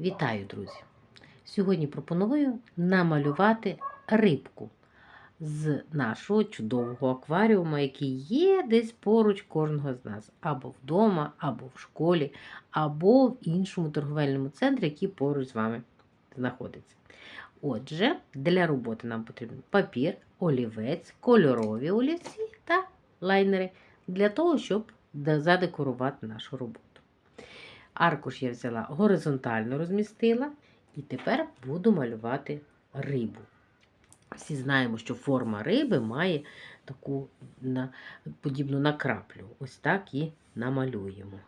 Вітаю, друзі! Сьогодні пропоную намалювати рибку з нашого чудового акваріуму, який є десь поруч кожного з нас, або вдома, або в школі, або в іншому торговельному центрі, який поруч з вами знаходиться. Отже, для роботи нам потрібен папір, олівець, кольорові олівці та лайнери для того, щоб задекорувати нашу роботу. Аркуш я взяла горизонтально розмістила, і тепер буду малювати рибу. Всі знаємо, що форма риби має таку на, подібну на краплю. Ось так і намалюємо.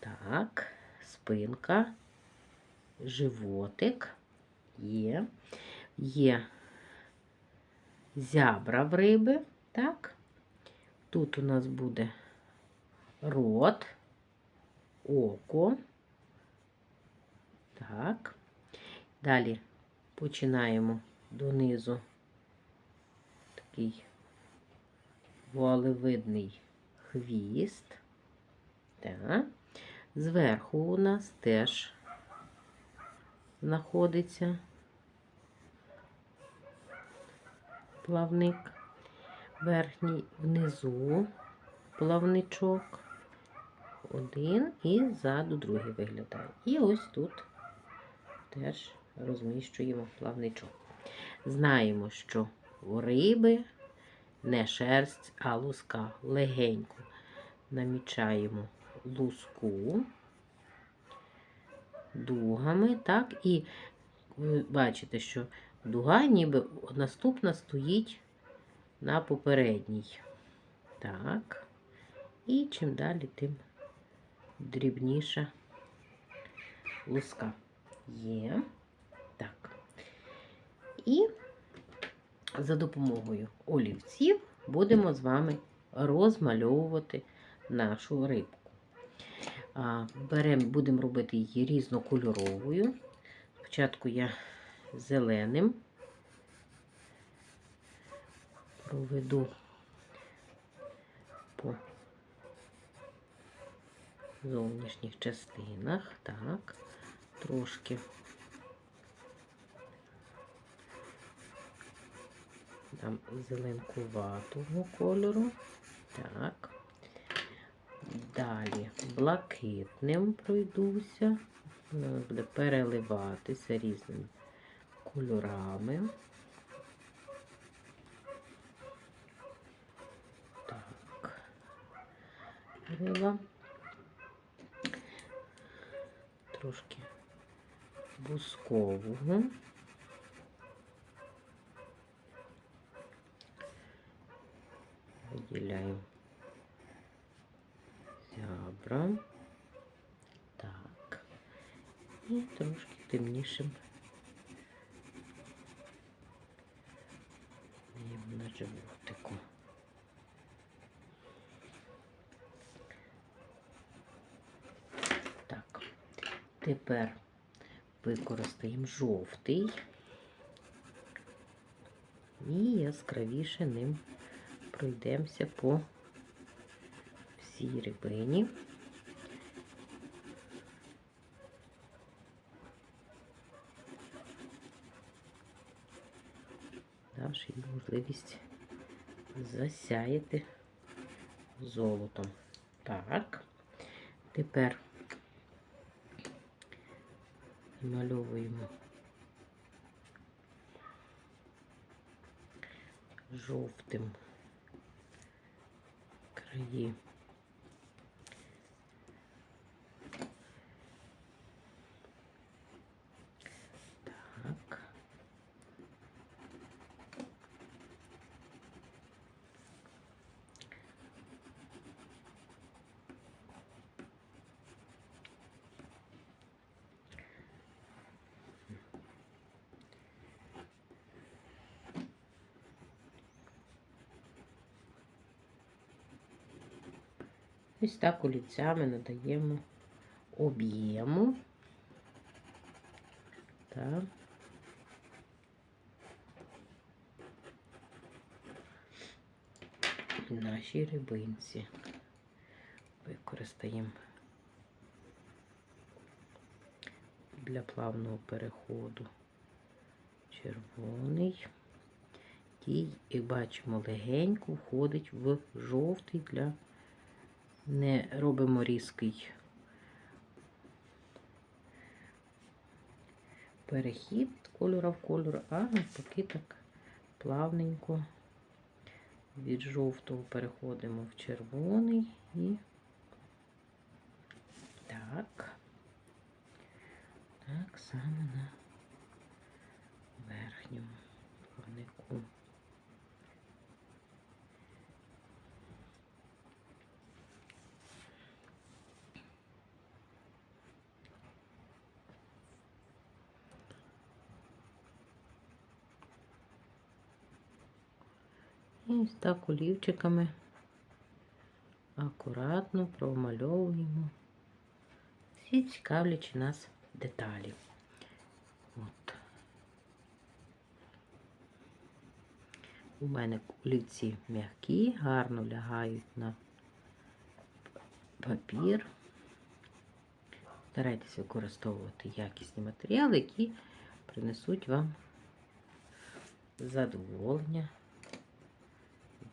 Так, спинка, животик є. Є зябра в риби. Так. Тут у нас буде рот око. Так. Далі починаємо донизу такий вуалевидний хвіст. Так. Зверху у нас теж знаходиться плавник верхній внизу плавничок один і ззаду другий виглядає. І ось тут теж розміщуємо плавничок. Знаємо, що у риби не шерсть, а луска. Легенько намічаємо луску дугами, так, і ви бачите, що дуга ніби наступна стоїть на попередній. Так. І чим далі, тим дрібніша луска є. Так. І за допомогою олівців будемо з вами розмальовувати нашу рибку. Беремо, будемо робити її різнокольоровою. Спочатку я зеленим проведу по зовнішніх частинах. Так, трошки там зеленкуватого кольору. Так. Далі блакитним пройдуся. Буде переливатися різними кольорами. Так. Риба. трошки бускового. Виділяємо зябра. Так. І трошки темнішим на животику. Тепер використаємо жовтий і яскравіше ним пройдемося по всій рибині. Давши їй можливість засяяти золотом. Так, тепер Намальовуємо жовтим краї. Так. Ось так олівцями надаємо об'єму. Так. Нашій рибинці використаємо для плавного переходу. Червоний. І, бачимо, легенько входить в жовтий для не робимо різкий перехід кольора в кольор, а навпаки так плавненько від жовтого переходимо в червоний і так, так само на верхньому І так олівчиками акуратно промальовуємо всі цікавлячі нас деталі. От. У мене олівці м'які, гарно лягають на папір. Старайтеся використовувати якісні матеріали, які принесуть вам задоволення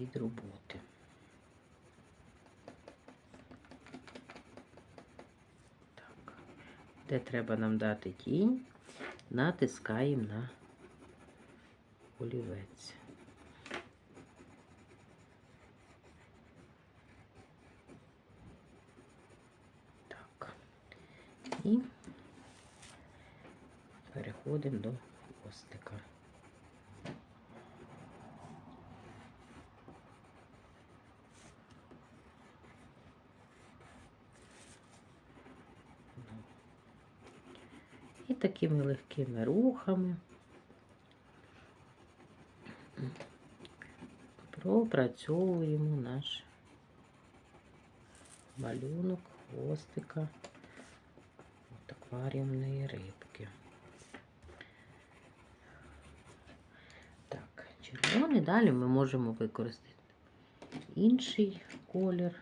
від роботи. Так. Де треба нам дати тінь, натискаємо на олівець. Так. І переходимо до хвостика. І такими легкими рухами. Пропрацьовуємо наш малюнок хвостика. От акваріумної рибки. Так, червоний. Далі ми можемо використати інший колір,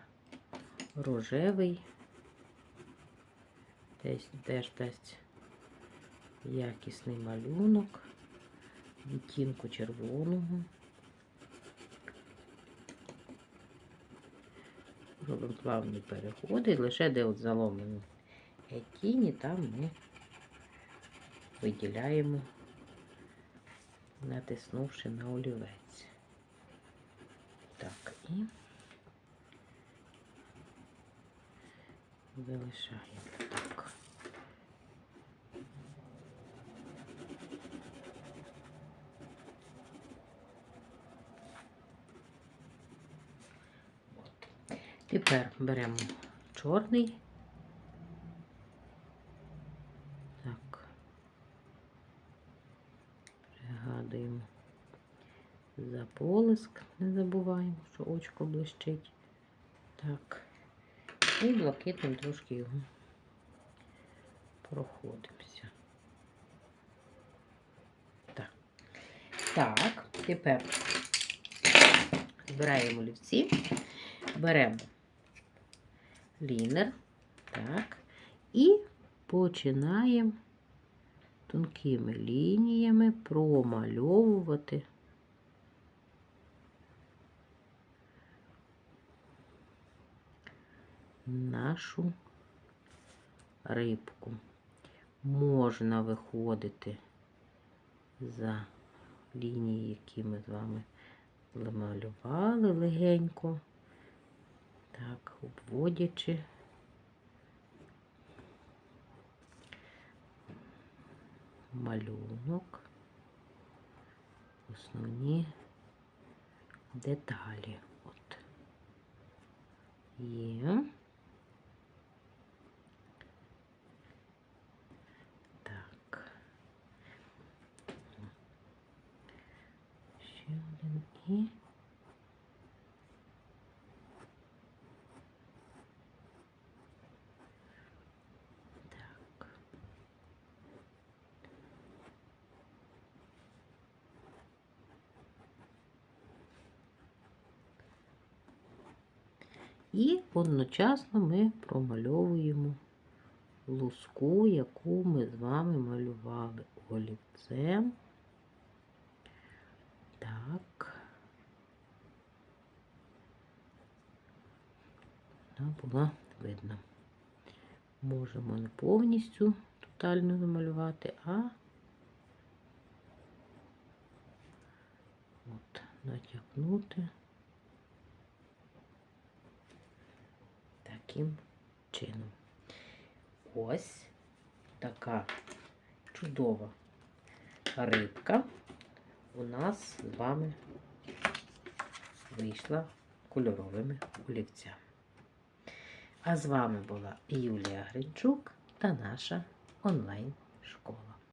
рожевий, десь теж дасть якісний малюнок, відтінку червоного. Робимо плавні переходи, лише де от заломлені тіні, там ми виділяємо, натиснувши на олівець. Так, і залишаємо так. Тепер беремо чорний. Так. Пригадуємо за полиск, не забуваємо, що очко блищить. Так. І блакитним трошки його проходимося. Так. Так, тепер збираємо олівці, беремо лінер. Так. І починаємо тонкими лініями промальовувати нашу рибку. Можна виходити за лінії, які ми з вами намалювали легенько. Так, обводячи. Малюнок, основні деталі. От. Є. Так. Ще один і. Так. І одночасно ми промальовуємо луску, яку ми з вами малювали олівцем. Так. Вона була видно. Можемо не повністю тотально намалювати, а от натягнути таким чином. Ось така чудова рибка у нас з вами вийшла кольоровими олівцями. А з вами була Юлія Гринчук та наша онлайн-школа.